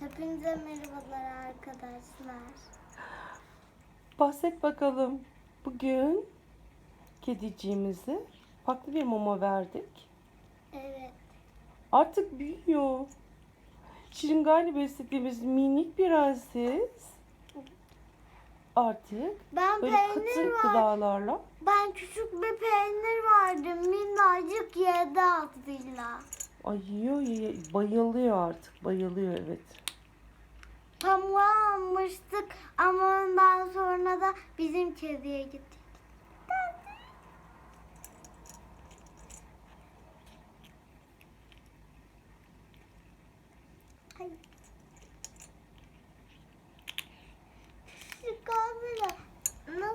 Hepinize merhabalar arkadaşlar. Bahset bakalım. Bugün kediciğimize farklı bir mama verdik. Evet. Artık büyüyor. Şiringali beslediğimiz minik prenses artık Ben böyle kıtır var. gıdalarla Ben küçük bir peynir vardı. Minnacık yedi ağzıyla. ay yiyor, yiyor. bayılıyor artık. Bayılıyor evet. Pamuğu almıştık ama ondan sonra da bizim kediye gittik.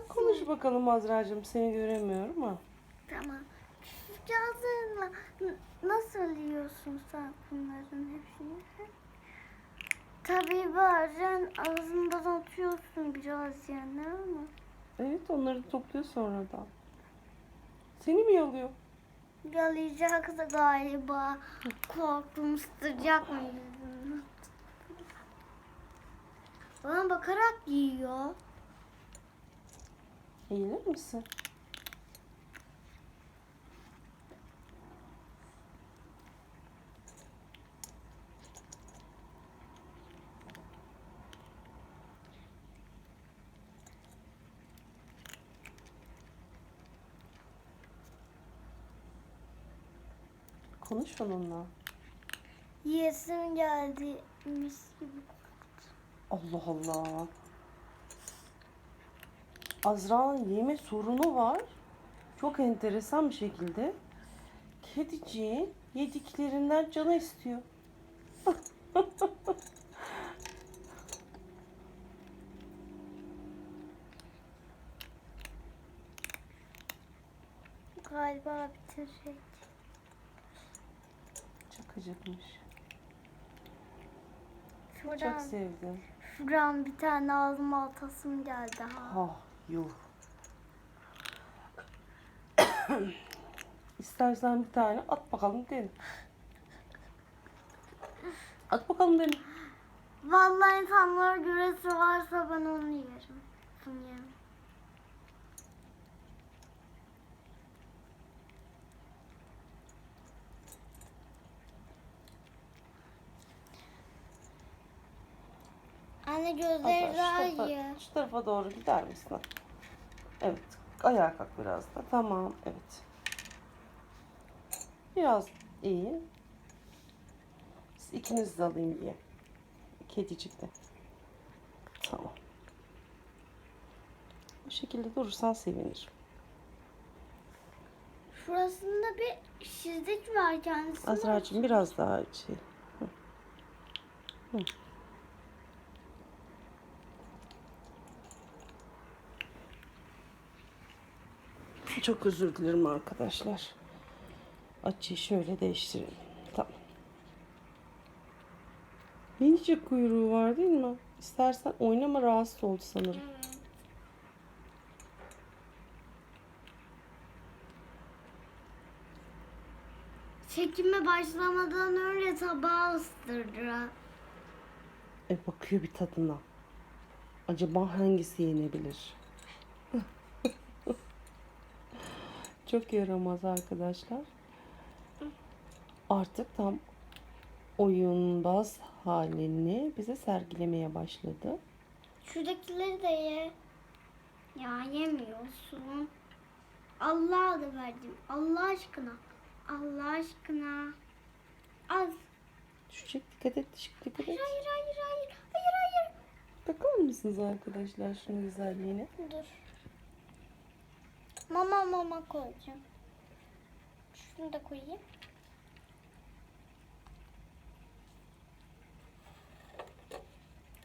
Konuş bakalım Azra'cığım seni göremiyorum ama. Tamam. Cihazlarla n- nasıl yiyorsun sen bunların hepsini? Tabii bazen ağzından atıyorsun biraz yani ama. Evet onları topluyor sonradan. Seni mi yalıyor? Yalayacak da galiba. Korktum ısıracak mı yüzünü? Bana bakarak yiyor. Eğilir misin? Konuş onunla. Yesim geldi mis gibi. Allah Allah. Azra'nın yeme sorunu var. Çok enteresan bir şekilde. Kediciğin yediklerinden canı istiyor. Galiba bitirecek. Çok acıkmış. Çok sevdim. şuradan bir tane ağzıma atasım geldi ha. Ah yuh. İstersen bir tane at bakalım dene. At bakalım dene. Vallahi insanlara güresi varsa ben onu yerim. Bunu yerim. Anne gözleri daha şu, tarafa, iyi. şu tarafa doğru gider misin? Evet. Ayağa kalk biraz da. Tamam. Evet. Biraz iyi. Siz ikiniz de alayım diye. Kedicik de. Tamam. Bu şekilde durursan sevinirim. Şurasında bir şizlik var kendisi. Azra'cığım biraz daha şey. Hı. Hı. Çok özür dilerim arkadaşlar. Açıyı şöyle değiştirelim. Tamam. Minicik kuyruğu var değil mi? İstersen oynama rahatsız oldu sanırım. Çekime başlamadan önce tabağı ısırdı. E bakıyor bir tadına. Acaba hangisi yenebilir? Çok yaramaz arkadaşlar. Artık tam oyunbaz halini bize sergilemeye başladı. Şuradakileri de ye. Ya yemiyorsun. Allah'a da verdim. Allah aşkına. Allah aşkına. Az. Düşecek dikkat et, düşecek dikkat et. Hayır hayır hayır. Hayır hayır. Bakar mısınız arkadaşlar şunun güzelliğine? Dur. Mama mama koyacağım. Şunu da koyayım.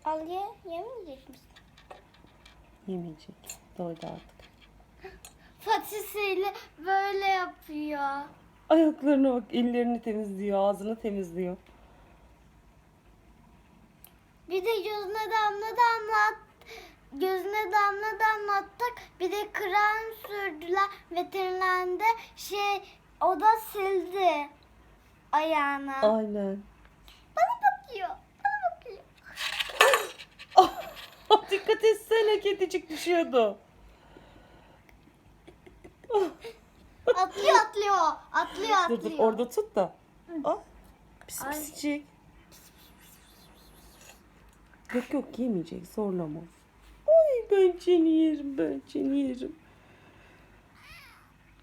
Al ye. Yemeyecek misin? Yemeyecek. Doydu artık. Patisiyle böyle yapıyor. Ayaklarına bak, ellerini temizliyor, ağzını temizliyor. Bir de gözüne damla damlat gözüne damla damlattık. Bir de krem sürdüler veterinerde. Şey o da sildi ayağına. Aynen. Bana bakıyor. Bana bakıyor. Oh, dikkat etsene kedicik düşüyordu. Atlıyor atlıyor. Atlıyor atlıyor. Dur dur orada tut da. Ah. Pis Ay. Yok yok yemeyecek zorlama. Ben seni yerim ben seni yerim.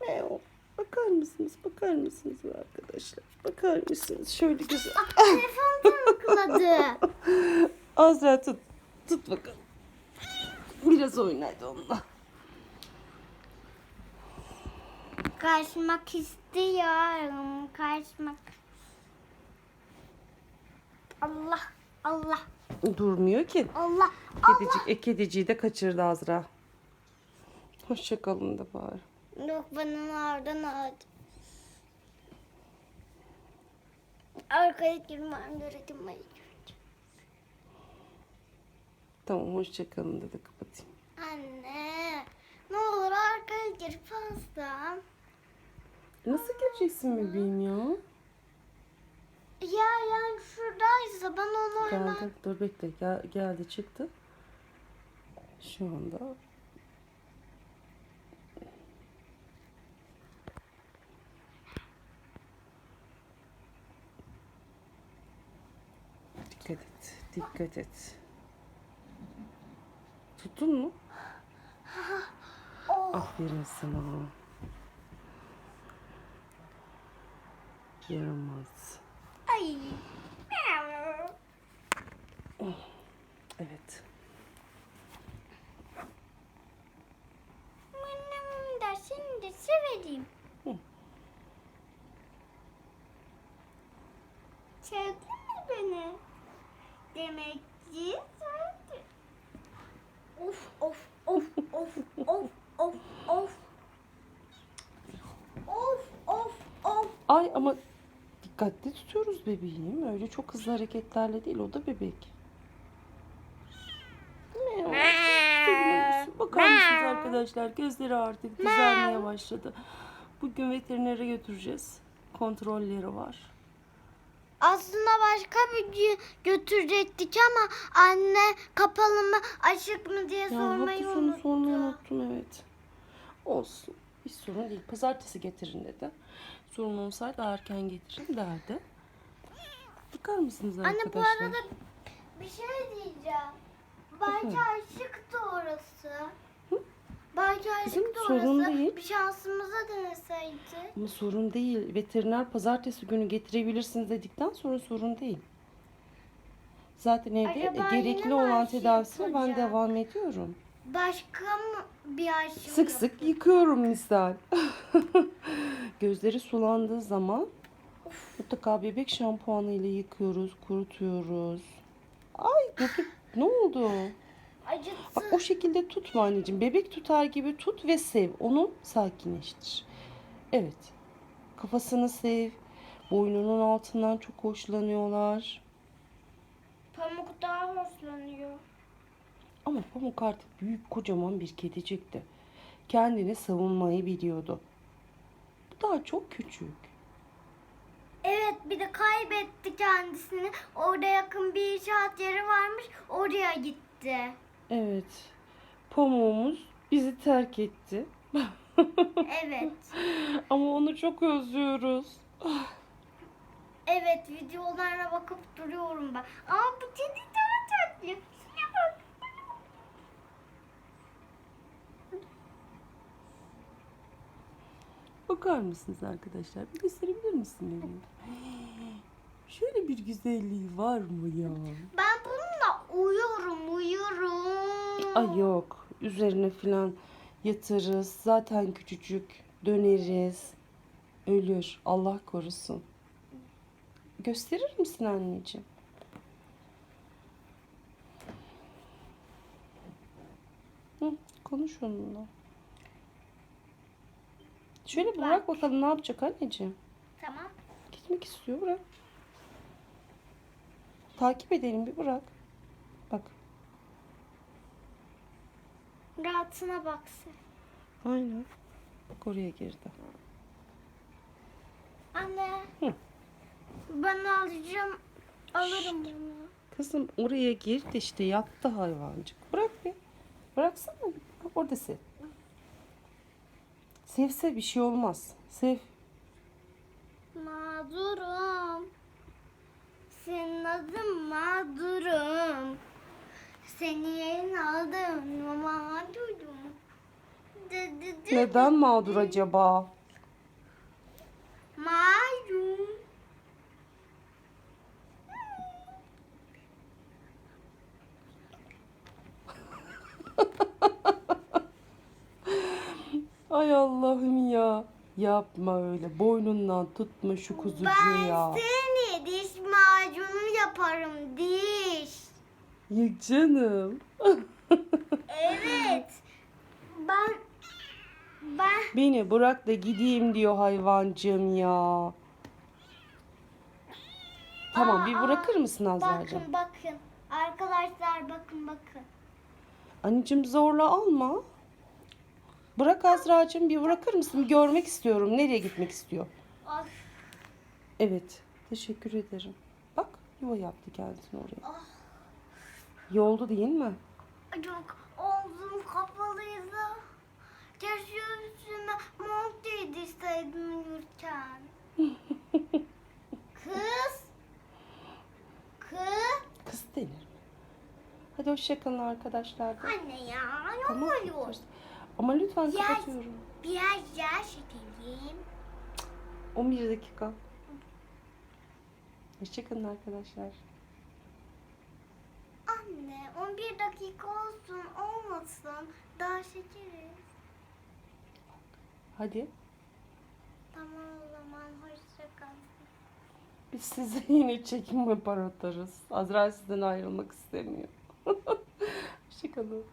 Meow. Bakar mısınız? Bakar mısınız arkadaşlar? Bakar mısınız? Şöyle güzel. Telefon tırmıkladı. Azra tut. Tut bakalım. Biraz oynaydı onunla. Kaçmak istiyorum. Kaçmak. Allah. Allah. Durmuyor ki. Allah. Kedicik, e, kediciyi de kaçırdı Azra. Hoşçakalın da bari. Yok bana oradan aldı. Arkaya girmem gerekim. Tamam hoşçakalın dedi kapatayım. Anne. Ne olur arkaya girip alsam. Nasıl gireceksin bebeğim ya? Ya yani şuradaysa ben onu hemen... Geldi. Dur bekle. Gel, geldi çıktı. Şu anda. Dikkat et. Dikkat et. Tuttun mu? Oh. Aferin sana. Yaramaz. Ay. Evet. De seni de severim. Hı. Sevdin mi beni? Demek ki sevdin. Of of of of of of of. Of of of. Ay ama dikkatli tutuyoruz bebeğim. Öyle çok hızlı hareketlerle değil. O da bebek. Bakar mısınız arkadaşlar? Gözleri artık düzelmeye başladı. Bugün veterinere götüreceğiz. Kontrolleri var. Aslında başka bir gün götürecektik ama anne kapalı mı açık mı diye Ya sormayı hafta sonu unuttu. sormayı unuttum evet. Olsun. Hiç sorun değil. Pazartesi getirin dedi. Sorun olsaydı erken getirin derdi. Bakar mısınız Anne arkadaşlar? bu arada bir şey diyeceğim. Belki açıktı orası. Belki Kızım, açıktı sorun orası. değil. Bir şansımıza deneseydi. Ama sorun değil. Veteriner pazartesi günü getirebilirsiniz dedikten sonra sorun değil. Zaten evde Acaba gerekli olan tedavisine ben devam ediyorum. Başka mı bir aşım Sık sık yıkıyorum misal. Gözleri sulandığı zaman mutlaka bebek şampuanı ile yıkıyoruz, kurutuyoruz. Ay dur. ne oldu? Acıttı. Bak o şekilde tutma anneciğim. Bebek tutar gibi tut ve sev. Onu sakinleştir. Evet. Kafasını sev. Boynunun altından çok hoşlanıyorlar. Pamuk daha hoşlanıyor. Ama Pamuk artık büyük kocaman bir kedicikti. Kendini savunmayı biliyordu. Bu daha çok küçük. Evet bir de kaybetti kendisini. Orada yakın bir inşaat yeri varmış. Oraya gitti. Evet. Pamuğumuz bizi terk etti. Evet. Ama onu çok özlüyoruz. Evet videolarına bakıp duruyorum ben. Ama bu kedi daha tatlı. Şuna bak. Bakar mısınız arkadaşlar? Bir gösterebilir misin benim? Şöyle bir güzelliği var mı ya? Ben bununla uyuyorum uyuyorum. Ay yok. Üzerine falan yatırız. Zaten küçücük. Döneriz. Ölür. Allah korusun. Gösterir misin anneciğim? Hı, konuş onunla. Şöyle bırak bakalım ne yapacak anneciğim. Tamam. Gitmek istiyor bırak. Takip edelim bir bırak. Bak. Rahatına baksın. Aynen. Bak oraya girdi. Anne. Hı. Ben alacağım. Alırım bunu. Kızım oraya girdi işte yattı hayvancık. Bırak bir. Bıraksana. Orada sev. Sevse bir şey olmaz. Sev. Mağdurum. Senin adın mağdurum. Seni yerin aldım mağdurum. Neden mağdur acaba? Mağdurum. Ay Allah'ım ya. Yapma öyle. Boynundan tutma şu kuzucuğu Ben ya. seni diş macunu yaparım diş. Ya canım. Evet. Ben ben Beni bırak da gideyim diyor hayvancığım ya. Tamam bir Aa, bırakır mısın Azra'cığım? bakın bakın. Arkadaşlar bakın bakın. Anneciğim zorla alma. Bırak Azra'cığım bir bırakır mısın? Bir görmek istiyorum. Nereye gitmek istiyor? Of. Evet. Teşekkür ederim. Bak yuva yaptı kendisine oraya. Ah. İyi oldu değil mi? Çok omzum kapalıydı. Keşke üstüme mont giydirseydim uyurken. Kız. Kız. Kız denir mi? Hadi hoşçakalın arkadaşlar. da. Anne ya ne Tamam. oluyor? Ama lütfen Yes. kapatıyorum. Biraz yer çekeyim. 11 dakika. Hoşçakalın arkadaşlar. Anne 11 dakika olsun olmasın. Daha çekeriz. Hadi. Tamam o zaman hoşça kal. Biz size yine çekim yapar atarız. Azra sizden ayrılmak istemiyor. Hoşçakalın.